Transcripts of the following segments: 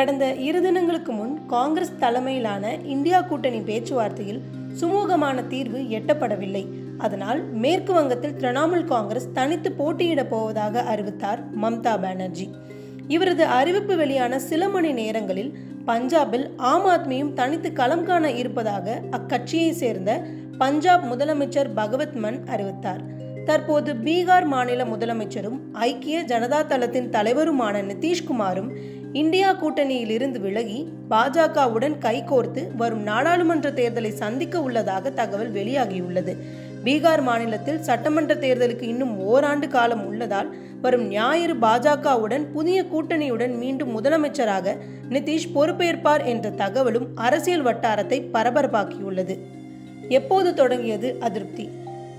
கடந்த இரு தினங்களுக்கு முன் காங்கிரஸ் தலைமையிலான இந்தியா கூட்டணி பேச்சுவார்த்தையில் சுமூகமான தீர்வு எட்டப்படவில்லை. அதனால் மேற்கு வங்கத்தில் திரிணாமுல் காங்கிரஸ் தனித்து போட்டியிடப் போவதாக அறிவித்தார் மம்தா பானர்ஜி. இவரது அறிவிப்பு வெளியான சில மணி நேரங்களில் பஞ்சாபில் ஆம் ஆத்மியும் தனித்து களம் காண இருப்பதாக அக்கட்சியை சேர்ந்த பஞ்சாப் முதலமைச்சர் பகவத் மன் அறிவித்தார். தற்போது பீகார் மாநில முதலமைச்சரும் ஐக்கிய ஜனதா தளத்தின் தலைவருமான நிதிஷ்குமாரும் இந்தியா கூட்டணியில் இருந்து விலகி பாஜகவுடன் கைகோர்த்து வரும் நாடாளுமன்ற தேர்தலை சந்திக்க உள்ளதாக தகவல் வெளியாகியுள்ளது. பீகார் மாநிலத்தில் சட்டமன்ற தேர்தலுக்கு இன்னும் ஓராண்டு காலம் உள்ளதால் வரும் ஞாயிறு பாஜகவுடன் புதிய கூட்டணியுடன் மீண்டும் முதலமைச்சராக நிதிஷ் பொறுப்பேற்பார் என்ற தகவலும் அரசியல் வட்டாரத்தை பரபரப்பாக்கியுள்ளது. எப்போது தொடங்கியது அதிருப்தி?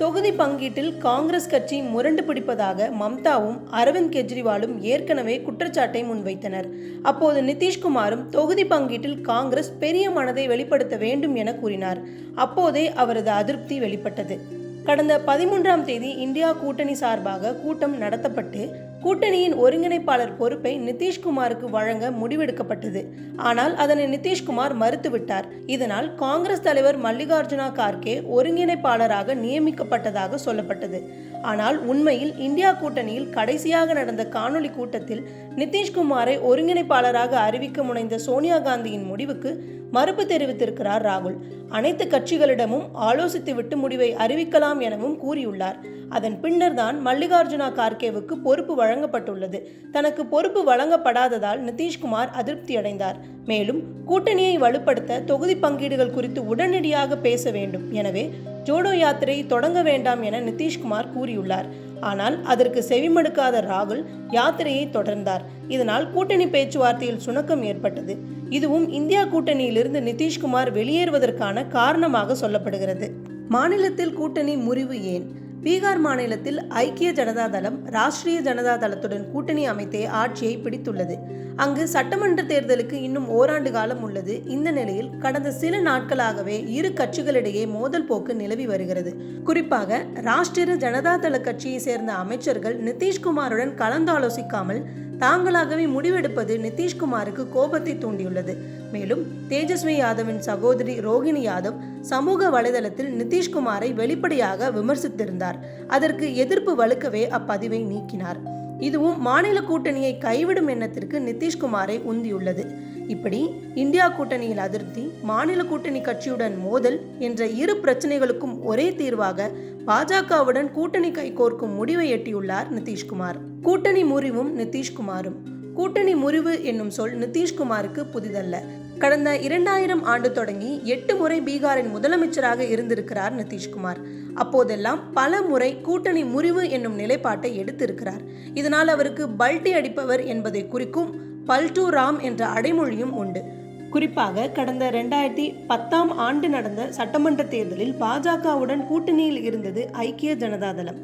தொகுதி பங்கீட்டில் காங்கிரஸ் கட்சி முரண்டு பிடிப்பதாக மம்தாவும் அரவிந்த் கெஜ்ரிவாலும் ஏற்கனவே குற்றச்சாட்டை முன்வைத்தனர். அப்போது நிதிஷ்குமாரும் தொகுதி பங்கீட்டில் காங்கிரஸ் பெரிய மனதை வெளிப்படுத்த வேண்டும் என கூறினார். அப்போதே அவரது அதிருப்தி வெளிப்பட்டது. கடந்த பதிமூன்றாம் தேதி இந்தியா கூட்டணி சார்பாக கூட்டம் நடத்தப்பட்டு கூட்டணியின் ஒருங்கிணைப்பாளர் பொறுப்பை நிதிஷ்குமாருக்கு வழங்க முடிவெடுக்கப்பட்டது. ஆனால் அதனை நிதிஷ்குமார் மறுத்துவிட்டார். இதனால் காங்கிரஸ் தலைவர் மல்லிகார்ஜுனா கார்கே ஒருங்கிணைப்பாளராக நியமிக்கப்பட்டதாக சொல்லப்பட்டது. ஆனால் உண்மையில் இந்தியா கூட்டணியில் கடைசியாக நடந்த காணொலி கூட்டத்தில் நிதிஷ்குமாரை ஒருங்கிணைப்பாளராக அறிவிக்க முனைந்த சோனியா காந்தியின் முடிவுக்கு மறுப்பு தெரிவித்திருக்கிறார் ராகுல். அனைத்து கட்சிகளிடமும் ஆலோசித்துவிட்டு முடிவை அறிவிக்கலாம் எனவும் கூறியுள்ளார். அதன் பின்னர் தான் மல்லிகார்ஜுனா கார்கேவுக்கு பொறுப்பு வழங்கப்பட்டுள்ளது. தனக்கு பொறுப்பு வழங்கப்படாததால் நிதிஷ்குமார் அதிருப்தி அடைந்தார். மேலும் கூட்டணியை வலுப்படுத்த தொகுதி பங்கீடுகள் குறித்து உடனடியாக பேச வேண்டும். எனவே ஜோடோ யாத்திரை தொடங்க வேண்டாம் என நிதிஷ்குமார் கூறியுள்ளார். ஆனால் அதற்கு செவிமடுக்காத ராகுல் யாத்திரையை தொடர்ந்தார். இதனால் கூட்டணி பேச்சுவார்த்தையில் சுணக்கம் ஏற்பட்டது. இதுவும் இந்தியா கூட்டணியிலிருந்து நிதிஷ்குமார் வெளியேறுவதற்கான காரணமாக சொல்லப்படுகிறது. மாநிலத்தில் கூட்டணி முறிவு ஏன்? பீகார் மாநிலத்தில் ஐக்கிய ஜனதா தளம் ராஷ்டிரிய ஜனதா தளத்துடன் கூட்டணி அமைத்தே ஆட்சியை பிடித்துள்ளது. அங்கு சட்டமன்ற தேர்தலுக்கு இன்னும் ஓராண்டு காலம் உள்ளது. இந்த நிலையில் கடந்த சில நாட்களாகவே இரு கட்சிகளிடையே மோதல் போக்கு நிலவி வருகிறது. குறிப்பாக ராஷ்டிரிய ஜனதா தள கட்சியை சேர்ந்த அமைச்சர்கள் நிதிஷ்குமாருடன் கலந்தாலோசிக்காமல் தாங்களாகவே முடிவெடுப்பது நிதிஷ்குமாருக்கு கோபத்தை தூண்டியுள்ளது. மேலும் தேஜஸ்வி யாதவின் சகோதரி ரோகிணி யாதவ் சமூக வலைதளத்தில் நிதிஷ்குமாரை வெளிப்படையாக விமர்சித்திருந்தார். அதற்கு எதிர்ப்பு வலுக்கவே அப்பதிவை நீக்கினார். இதுவும் மாநில கூட்டணியை கைவிடும் எண்ணத்திற்கு நிதிஷ்குமாரை உந்தியுள்ளது. இப்படி இந்தியா கூட்டணியில் அதிருப்தி மாநில கூட்டணி கட்சியுடன் மோதல் என்ற இரு பிரச்சனைகளுக்கும் ஒரே தீர்வாக பாஜகவுடன் கூட்டணி கைகோர்க்கும் முடிவை எட்டியுள்ளார் நிதிஷ்குமார். கூட்டணி முறிவும் நிதிஷ்குமாரும். கூட்டணி முறிவு என்னும் சொல் நிதிஷ்குமாருக்கு புதிதல்ல. கடந்த இரண்டாயிரம் ஆண்டு தொடங்கி எட்டு முறை பீகாரின் முதலமைச்சராக இருந்திருக்கிறார் நிதிஷ்குமார். அப்போதெல்லாம் பல முறை கூட்டணி முறிவு என்னும் நிலைப்பாட்டை எடுத்திருக்கிறார். இதனால் அவருக்கு பல்டி அடிப்பவர் என்பதை குறிக்கும் பல்டு ராம் என்ற அடைமொழியும் உண்டு. குறிப்பாக கடந்த ரெண்டாயிரத்தி பத்தாம் ஆண்டு நடந்த சட்டமன்ற தேர்தலில் பாஜகவுடன் கூட்டணியில் இருந்தது ஐக்கிய ஜனதாதளம்.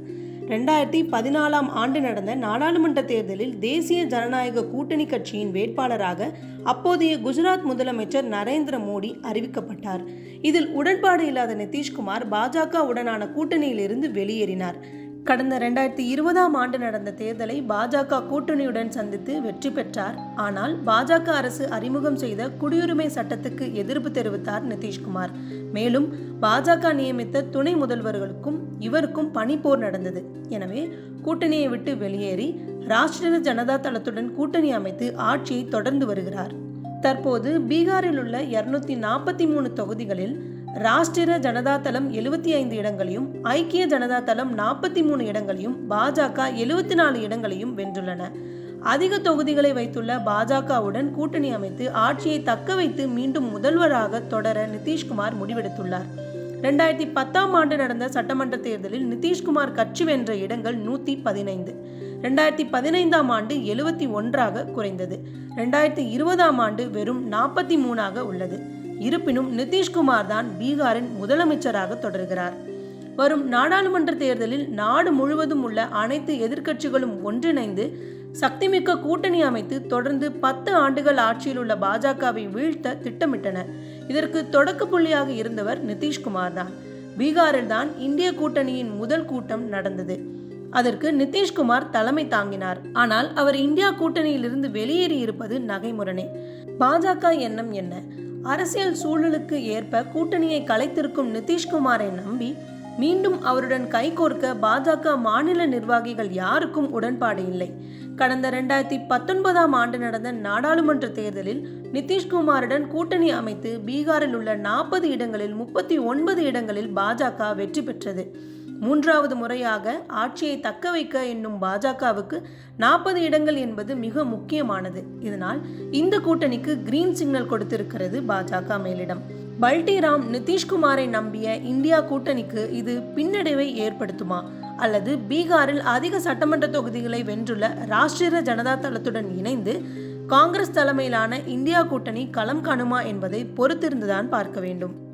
ரெண்டாயிரத்தி பதினாலாம் ஆண்டு நடந்த நாடாளுமன்ற தேர்தலில் தேசிய ஜனநாயக கூட்டணி கட்சியின் வேட்பாளராக அப்போதைய குஜராத் முதலமைச்சர் நரேந்திர மோடி அறிவிக்கப்பட்டார். இதில் உடன்பாடு இல்லாத நிதிஷ்குமார் பாஜக உடனான கூட்டணியிலிருந்து வெளியேறினார். கடந்த ரெண்டாயிரத்தி இருபதாம் ஆண்டு நடந்த தேர்தலை பாஜக கூட்டணியுடன் சந்தித்து வெற்றி பெற்றார். ஆனால் பாஜக அரசு அறிமுகம் செய்த குடியுரிமை சட்டத்துக்கு எதிர்ப்பு தெரிவித்தார் நிதிஷ்குமார். மேலும் பாஜக நியமித்த துணை முதல்வர்களுக்கும் இவருக்கும் பனிப்போர் நடந்தது. எனவே கூட்டணியை விட்டு வெளியேறி ராஷ்டிரிய ஜனதா தளத்துடன் கூட்டணி அமைத்து ஆட்சியை தொடர்ந்து வருகிறார். தற்போது பீகாரில் உள்ள இருநூத்தி நாற்பத்தி மூணு தொகுதிகளில் ராஷ்டிர ஜனதா தளம் எழுபத்தி ஐந்து இடங்களையும் ஐக்கிய ஜனதா தளம் நாற்பத்தி மூணு இடங்களையும் பாஜக எழுபத்தி நாலு இடங்களையும் வென்றுள்ளன. அதிக தொகுதிகளை வைத்துள்ள பாஜகவுடன் கூட்டணி அமைத்து ஆட்சியை தக்க வைத்து மீண்டும் முதல்வராக தொடர நிதிஷ்குமார் முடிவெடுத்துள்ளார். ரெண்டாயிரத்தி பத்தாம் ஆண்டு நடந்த சட்டமன்ற தேர்தலில் நிதிஷ்குமார் கட்சி வென்ற இடங்கள் நூற்றி பதினைந்து. ரெண்டாயிரத்தி பதினைந்தாம் ஆண்டு எழுபத்தி ஒன்றாக குறைந்தது. ரெண்டாயிரத்தி இருபதாம் ஆண்டு வெறும் நாற்பத்தி மூணாக உள்ளது. இருப்பினும் நிதிஷ்குமார் தான் பீகாரின் முதலமைச்சராக தொடர்கிறார். வரும் நாடாளுமன்ற தேர்தலில் நாடு முழுவதும் உள்ள அனைத்து எதிர்க்கட்சிகளும் ஒன்றிணைந்து சக்திமிக்க கூட்டணி அமைத்து தொடர்ந்து பத்து ஆண்டுகள் ஆட்சியில் உள்ள பாஜகவை வீழ்த்த திட்டமிட்டனர் இதற்கு தொடக்க புள்ளியாக இருந்தவர் நிதிஷ்குமார் தான். பீகாரில் தான் இந்திய கூட்டணியின் முதல் கூட்டம் நடந்தது. அதற்கு நிதிஷ்குமார் தலைமை தாங்கினார். ஆனால் அவர் இந்தியா கூட்டணியிலிருந்து வெளியேறி இருப்பது நகைமுரணே பாஜக எண்ணம் என்ன? அரசியல் சூழலுக்கு ஏற்ப கூட்டணியை கலைத்திருக்கும் நிதிஷ்குமாரை நம்பி மீண்டும் அவருடன் கைகோர்க்க பாஜக மாநில நிர்வாகிகள் யாருக்கும் உடன்பாடு இல்லை. கடந்த ரெண்டாயிரத்தி பத்தொன்பதாம் ஆண்டு நடந்த நாடாளுமன்ற தேர்தலில் நிதிஷ்குமாருடன் கூட்டணி அமைத்து பீகாரில் உள்ள நாற்பது இடங்களில் முப்பத்தி ஒன்பது இடங்களில் பாஜக வெற்றி பெற்றது. மூன்றாவது முறையாக ஆட்சியை தக்க வைக்க என்னும் பாஜகவுக்கு நாற்பது இடங்கள் என்பது மிக முக்கியமானது. இதனால் இந்த கூட்டணிக்கு கிரீன் சிக்னல் கொடுத்திருக்கிறது பாஜக மேலிடம். பல்டிராம் நிதிஷ்குமாரை நம்பிய இந்தியா கூட்டணிக்கு இது பின்னடைவை ஏற்படுத்துமா? அல்லது பீகாரில் அதிக சட்டமன்ற தொகுதிகளை வென்றுள்ள ராஷ்டிரிய ஜனதா தளத்துடன் இணைந்து காங்கிரஸ் தலைமையிலான இந்தியா கூட்டணி களம் காணுமா என்பதை பொறுத்திருந்துதான் பார்க்க வேண்டும்.